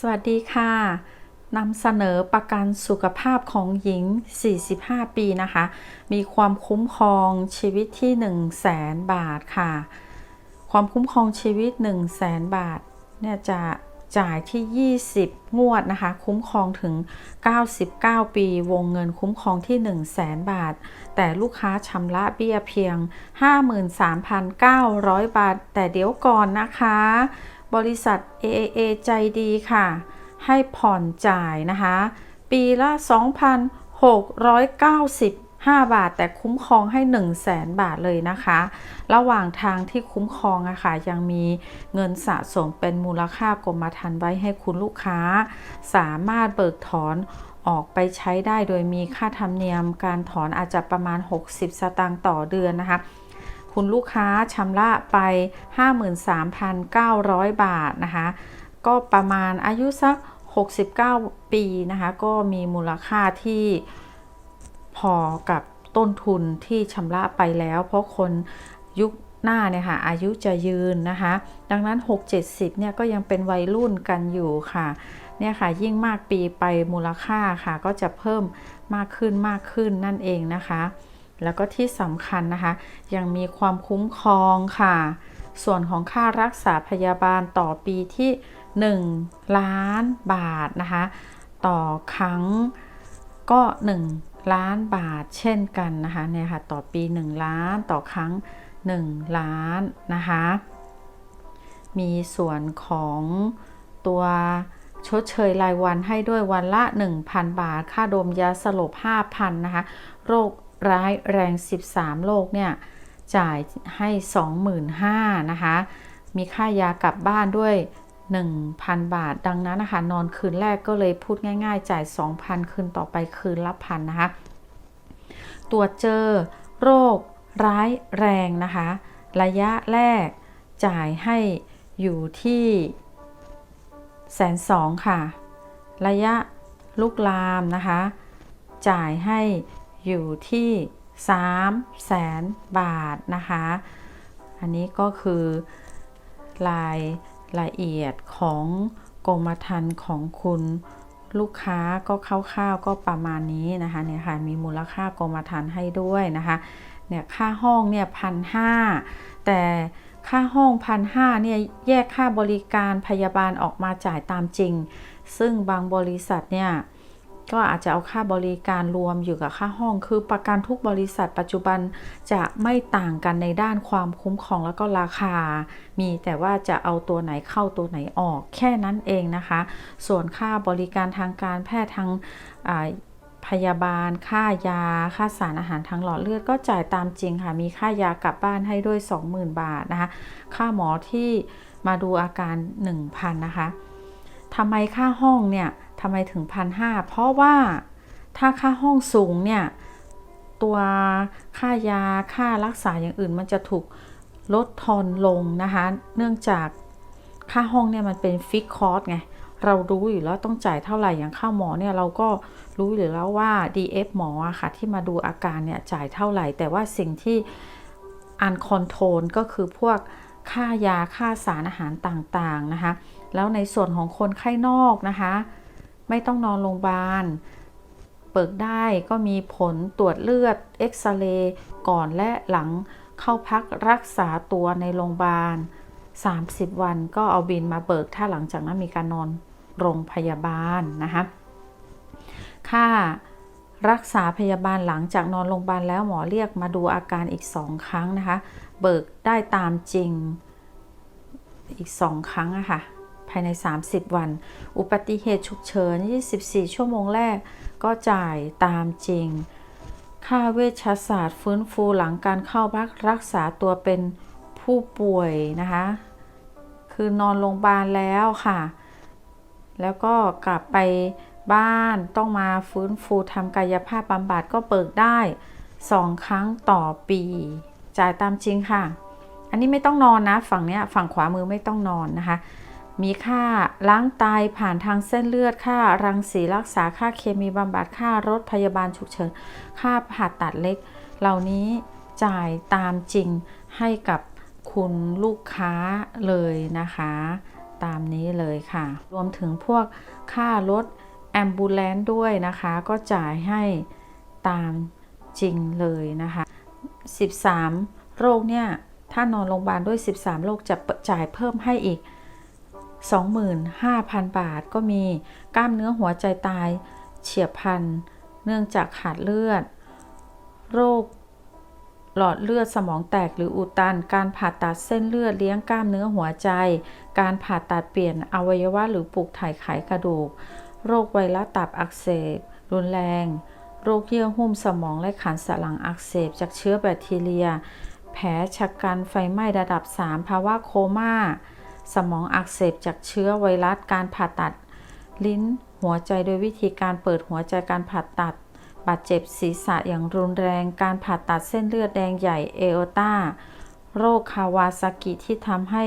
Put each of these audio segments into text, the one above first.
สวัสดีค่ะนำเสนอประกันสุขภาพของหญิง 45 ปีนะคะ มีความคุ้มครองชีวิตที่ 1 0 0 0 0แสนบาทค่ะ ความคุ้มครองชีวิต 1 0 0 0 0แสนบาทเนี่ยจะจ่ายที่ 20 งวดนะคะ คุ้มครองถึง 99 ปี วงเงินคุ้มครองที่ 1 0 0 0 0แสนบาท แต่ลูกค้าชำระเบี้ยเพียง 53,900 บาท แต่เดี๋ยวก่อนนะคะ บริษัท AAA ใจดีค่ะ ให้ผ่อนจ่ายนะคะ ปีละ 2,695บาท แต่คุ้มครองให้ 1 0 0 0 0แสนบาทเลยนะคะ ระหว่างทางที่คุ้มครองอะค่ะยังมีเงินสะสมเป็นมูลค่ากรมธรรม์ไว้ให้คุณลูกค้า สามารถเบิกถอนออกไปใช้ได้โดยมีค่าธรรมเนียมการถอนอาจจะประมาณ 60 สตางค์ต่อเดือนนะคะ คุณลูกค้าชำระไป 53,900 บาทนะคะ ก็ประมาณอายุสัก 69 ปีนะคะ ก็มีมูลค่าที่พอกับต้นทุนที่ชำระไปแล้ว เพราะคนยุคหน้าเนี่ยค่ะอายุจะยืนนะคะ ดังนั้น 6-70เนี่ยก็ยังเป็นวัยรุ่นกันอยู่ค่ะเนี่ยค่ะยิ่งมากปีไปมูลค่าค่ะ ก็จะเพิ่มมากขึ้นมากขึ้นนั่นเองนะคะ แล้วก็ที่สำคัญนะคะ ยังมีความคุ้มครองค่ะ ส่วนของค่ารักษาพยาบาลต่อปีที่ 1 ล้านบาทนะคะ ต่อครั้งก็ 1 ล้านบาทเช่นกันนะคะเนี่ยค่ะต่อปี 1 ล้านต่อครั้ง 1 ล้านนะคะ มีส่วนของตัวชดเชยรายวันให้ด้วยวันละ 1,000 บาท ค่าดมยาสลบ 5,000 นะคะ โรค ร้ายแรง 13 โรคเนี่ยจ่ายให้ 25,000นะคะ มีค่ายากลับบ้านด้วย 1,000 บาท ดังนั้นนะคะนอนคืนแรกก็เลยพูดง่ายๆ จ่าย 2,000 คืนต่อไปคืนละพันนะคะตรวจเจอโรคร้ายแรงนะคะ ระยะแรกจ่ายให้อยู่ที่แสนสองค่ะ ระยะลุกลามนะคะ จ่ายให้ อยู่ที่3แสนบาทนะคะ อันนี้ก็คือรายละเอียดของกรมธรรม์ของคุณลูกค้าก็คร่าวๆก็ประมาณนี้นะคะเนี่ยค่ะมีมูลค่ากรมธรรม์ให้ด้วยนะคะเนี่ยค่าห้องเนี่ยพันห้าแต่ค่าห้องพันห้าเนี่ยแยกค่าบริการพยาบาลออกมาจ่ายตามจริง ซึ่งบางบริษัทเนี่ย ก็อาจจะเอาค่าบริการรวมอยู่กับค่าห้อง คือประกันทุกบริษัทปัจจุบันจะไม่ต่างกันในด้านความคุ้มครองแล้วก็ราคา มีแต่ว่าจะเอาตัวไหนเข้าตัวไหนออกแค่นั้นเองนะคะ ส่วนค่าบริการทางการแพทย์ทางพยาบาล ค่ายา ค่าสารอาหารทางหลอดเลือดก็จ่ายตามจริงค่ะ มีค่ายากลับบ้านให้ด้วย 20,000 บาทนะคะ ค่าหมอที่มาดูอาการ 1,000 นะคะทำไมค่าห้องเนี่ย ทำไมถึงพันห้าเพราะว่าถ้าค่าห้องสูงเนี่ย ตัวค่ายาค่ารักษาอย่างอื่นมันจะถูกลดทอนลงนะคะ เนื่องจากค่าห้องเนี่ยมันเป็นฟิกคอร์สไง เรารู้อยู่แล้วต้องจ่ายเท่าไหร่อย่างค่าหมอเนี่ยเราก็รู้อยู่แล้วว่า DF หมออะค่ะที่มาดูอาการเนี่ยจ่ายเท่าไหร่ แต่ว่าสิ่งที่อันคอนโทรลก็คือพวกค่ายาค่าสารอาหารต่างๆนะคะ แล้วในส่วนของคนไข้นอกนะคะ ไม่ต้องนอนโรงพยาบาล เปิดได้ก็มีผลตรวจเลือดเอ็กซเรย์ก่อนและหลังเข้าพักรักษาตัวในโรงพยาบาล 30 วันก็เอาบินมาเบิกถ้าหลังจากนั้นมีการนอนโรงพยาบาลนะคะค่ารักษาพยาบาลหลังจากนอนโรงพยาบาลแล้วหมอเรียกมาดูอาการอีก2ครั้งนะคะ เบิกได้ตามจริงอีก2ครั้งอะค่ะ ภายใน 30 วัน อุบัติเหตุฉุกเฉิน 24 ชั่วโมงแรก ก็จ่ายตามจริง ค่าเวชศาสตร์ฟื้นฟูหลังการเข้าพักรักษาตัวเป็นผู้ป่วยนะคะ คือนอนโรงพยาบาลแล้วค่ะ แล้วก็กลับไปบ้านต้องมาฟื้นฟูทำกายภาพบำบัดก็เปิดได้2ครั้งต่อปี จ่ายตามจริงค่ะ อันนี้ไม่ต้องนอนนะ ฝั่งเนี้ยฝั่งขวามือไม่ต้องนอนนะคะ มีค่าล้างไตผ่านทางเส้นเลือดค่ารังสีรักษาค่าเคมีบำบัดค่ารถพยาบาลฉุกเฉินค่าผ่าตัดเล็ก เหล่านี้จ่ายตามจริงให้กับคุณลูกค้าเลยนะคะตตามนี้เลยค่ะ รวมถึงพวกค่ารถแอมบูเลนด้วยนะคะ ก็จ่ายให้ตามจริงเลยนะคะ 13 โรคเนี่ย ถ้านอนโรงพยาบาลด้วย 13 โรคจะจ่ายเพิ่มให้อีก 25,000 บาทก็มีกล้ามเนื้อหัวใจตายเฉียบพลัน เนื่องจากขาดเลือด โรคหลอดเลือดสมองแตกหรืออุดตัน การผ่าตัดเส้นเลือดเลี้ยงกล้ามเนื้อหัวใจ การผ่าตัดเปลี่ยนอวัยวะหรือปลูกถ่ายไขกระดูก โรคไวรัสตับอักเสบ รุนแรง โรคเยื่อหุ้มสมองและขันสันหลังอักเสบ จากเชื้อแบคทีเรีย แผลชะกันไฟไหม้ระดับ 3 ภาวะโคม่า สมองอักเสบจากเชื้อไวรัสการผ่าตัด ลิ้นหัวใจโดยวิธีการเปิดหัวใจการผ่าตัด บาดเจ็บศีรษะอย่างรุนแรง การผ่าตัดเส้นเลือดแดงใหญ่เอโอตาโรคคาวาซากิที่ทำให้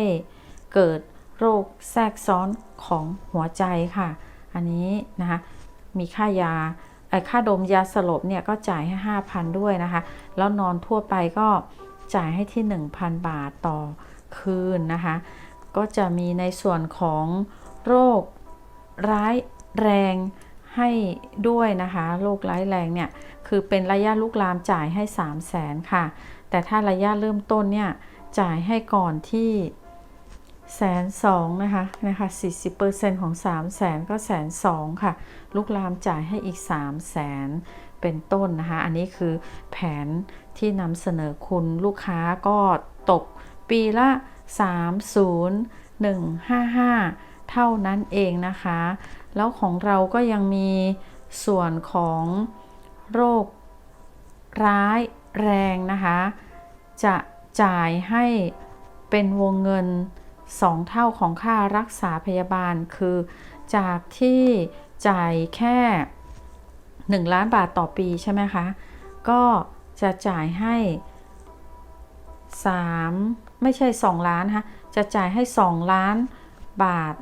เกิดโรคแทรกซ้อนของหัวใจค่ะ อันนี้นะคะมีค่ายาไอค่าดมยาสลบเนี่ยก็จ่ายให้ 5,000 ด้วยนะคะ แล้วนอนทั่วไปก็จ่ายให้ที่ 1,000 บาทต่อคืนนะคะ ก็จะมีในส่วนของโรคร้ายแรงให้ด้วยนะคะโรคร้ายแรงเนี่ยคือเป็นระยะลุกลามจ่ายให้ 3 0 0แสนค่ะ แต่ถ้าระยะเริ่มต้นเนี่ยจ่ายให้ก่อนที่แสนสองนะคะนะคะ40%ของ 3 0 0แสนก็แสนสองค่ะลุกลามจ่ายให้อีก 3 0 0แสนเป็นต้นนะคะ อันนี้คือแผนที่นำเสนอคุณลูกค้าก็ตกปีละ 30155 เท่านั้นเองนะคะ แล้วของเราก็ยังมีส่วนของโรคร้ายแรงนะคะ จะจ่ายให้เป็นวงเงิน 2 เท่าของค่ารักษาพยาบาลคือจากที่จ่ายแค่ 1 ล้านบาทต่อปีใช่ไหมคะ ก็จะจ่ายให้ 3 ไม่ใช่ 2 ล้านนะคะจะจ่ายให้ 2 ล้านบาท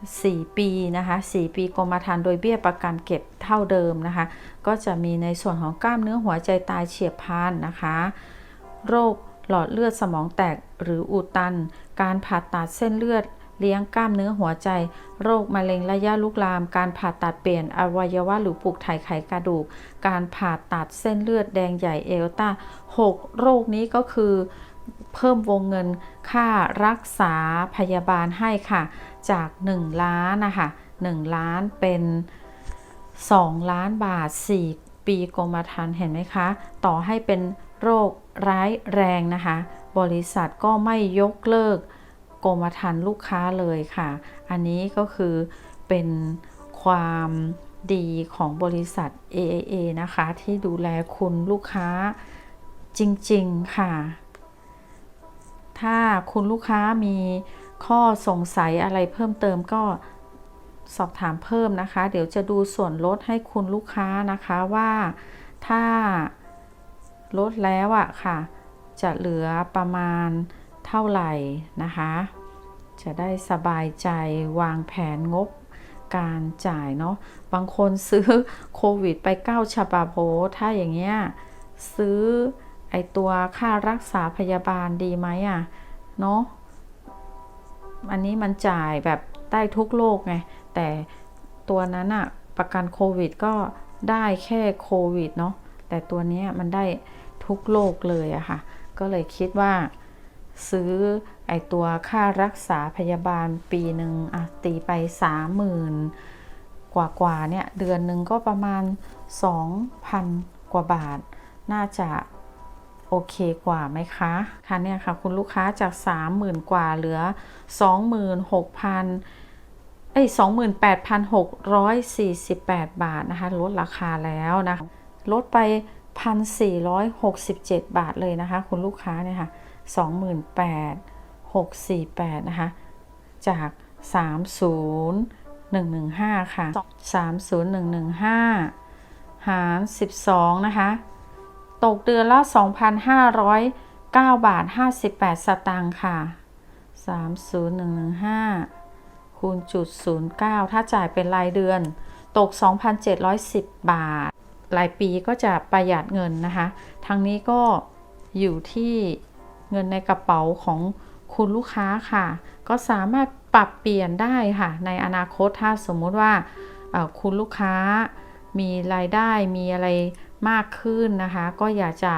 4 ปีนะคะ4ปีกรมธรรม์โดยเบี้ยประกันเก็บเท่าเดิมนะคะ ก็จะมีในส่วนของกล้ามเนื้อหัวใจตายเฉียบพลันนะคะ โรคหลอดเลือดสมองแตกหรืออุดตัน การผ่าตัดเส้นเลือดเลี้ยงกล้ามเนื้อหัวใจ โรคมะเร็งระยะลุกลาม การผ่าตัดเปลี่ยนอวัยวะหรือปลูกถ่ายไขกระดูก การผ่าตัดเส้นเลือดแดงใหญ่เอลตา6โรคนี้ก็คือ เพิ่มวงเงินค่ารักษาพยาบาลให้ค่ะ จาก 1 ล้านนะคะ1ล้านเป็น 2 ล้านบาท 4 ปีกรมธรรม์เห็นไหมคะ ต่อให้เป็นโรคร้ายแรงนะคะ บริษัทก็ไม่ยกเลิกกรมธรรม์ลูกค้าเลยค่ะ อันนี้ก็คือเป็นความดีของบริษัท AAA นะคะ ที่ดูแลคุณลูกค้าจริง ๆ ค่ะ ถ้าคุณลูกค้ามีข้อสงสัยอะไรเพิ่มเติมก็สอบถามเพิ่มนะคะ เดี๋ยวจะดูส่วนลดให้คุณลูกค้านะคะว่าถ้าลดแล้วอะค่ะ จะเหลือประมาณเท่าไหร่นะคะ จะได้สบายใจวางแผนงบการจ่ายเนาะบางคนซื้อโควิดไป 9 ฉบับโหถ้าอย่างเงี้ยซื้อ ไอตัวค่ารักษาพยาบาลดีไหมอะเนาะอันนี้มันจ่ายแบบได้ทุกโรคไง แต่ตัวนั้นอะประกันโควิดก็ได้แค่โควิดเนาะแต่ตัวนี้มันได้ทุกโรคเลยอะค่ะ ก็เลยคิดว่าซื้อไอตัวค่ารักษาพยาบาลปีหนึ่งอะตีไปสามหมื่นกว่ากว่าเนี่ย เดือนหนึ่งก็ประมาณ 2,000 กว่าบาท น่าจะ เคกว่าไหมคะ ค่ะเนี่ยค่ะคุณลูกค้าจาก 30,000 กว่าเหลือ 26,000เอ้ย28,648 บาทนะคะ ลดราคาแล้วนะคะ ลดไป 1,467 บาทเลยนะคะ คุณลูกค้าเนี่ยค่ะ 28,648 นะคะ จาก 30115 ค่ะ 30115 หาร 12 นะคะ ตกเดือนละ 2,509 บาท 58 สตางค์ค่ะ 30115 คูณจุด09 ถ้าจ่ายเป็นรายเดือน ตก 2,710 บาท รายปีก็จะประหยัดเงินนะคะ ทางนี้ก็อยู่ที่เงินในกระเป๋าของคุณลูกค้าค่ะ ก็สามารถปรับเปลี่ยนได้ค่ะ ในอนาคตถ้าสมมุติว่าคุณลูกค้ามีรายได้มีอะไร มากขึ้นนะคะ ก็อยากจะ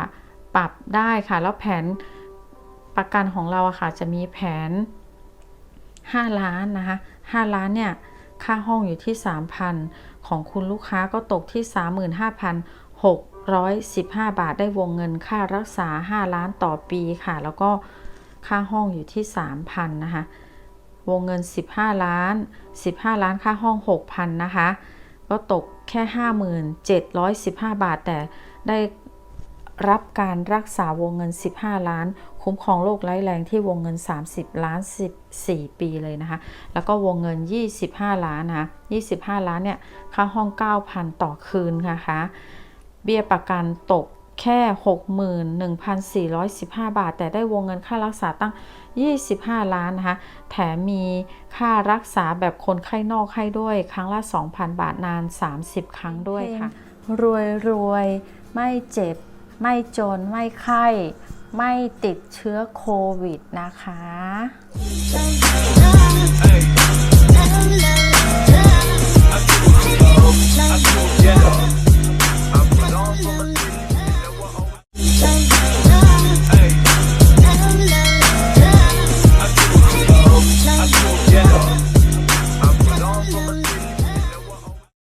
ปรับได้ค่ะ แล้วแผนประกันของเราอะค่ะ จะมีแผน 5 ล้านนะคะ 5 ล้านเนี่ย ค่าห้องอยู่ที่ 3,000 ของคุณลูกค้าก็ตกที่ 35,615 บาทได้วงเงินค่ารักษา 5 ล้านต่อปีค่ะ แล้วก็ค่าห้องอยู่ที่ 3,000 นะคะ วงเงิน 15 ล้าน 15 ล้านค่าห้อง 6,000 นะคะ ก็ตกแค่ 5715 บาท แต่ได้รับการรักษาวงเงิน 15 ล้าน คุ้มครองโรคร้ายแรงที่วงเงิน 30 ล้าน 14 ปีเลยนะคะ แล้วก็วงเงิน 25 ล้านนะคะ25 ล้านเนี่ย ค่าห้อง 9,000 ต่อคืนนะคะ เบี้ยประกันตก แค่ 61,415 บาท แต่ได้วงเงินค่ารักษาตั้ง 25 ล้านนะคะ แถมมีค่ารักษาแบบคนไข้นอกให้ด้วย ครั้งละ 2,000 บาทนาน 30 ครั้งด้วยค่ะ รวยรวยไม่เจ็บ ไม่จน ไม่ไข้ ไม่ติดเชื้อโควิดนะคะ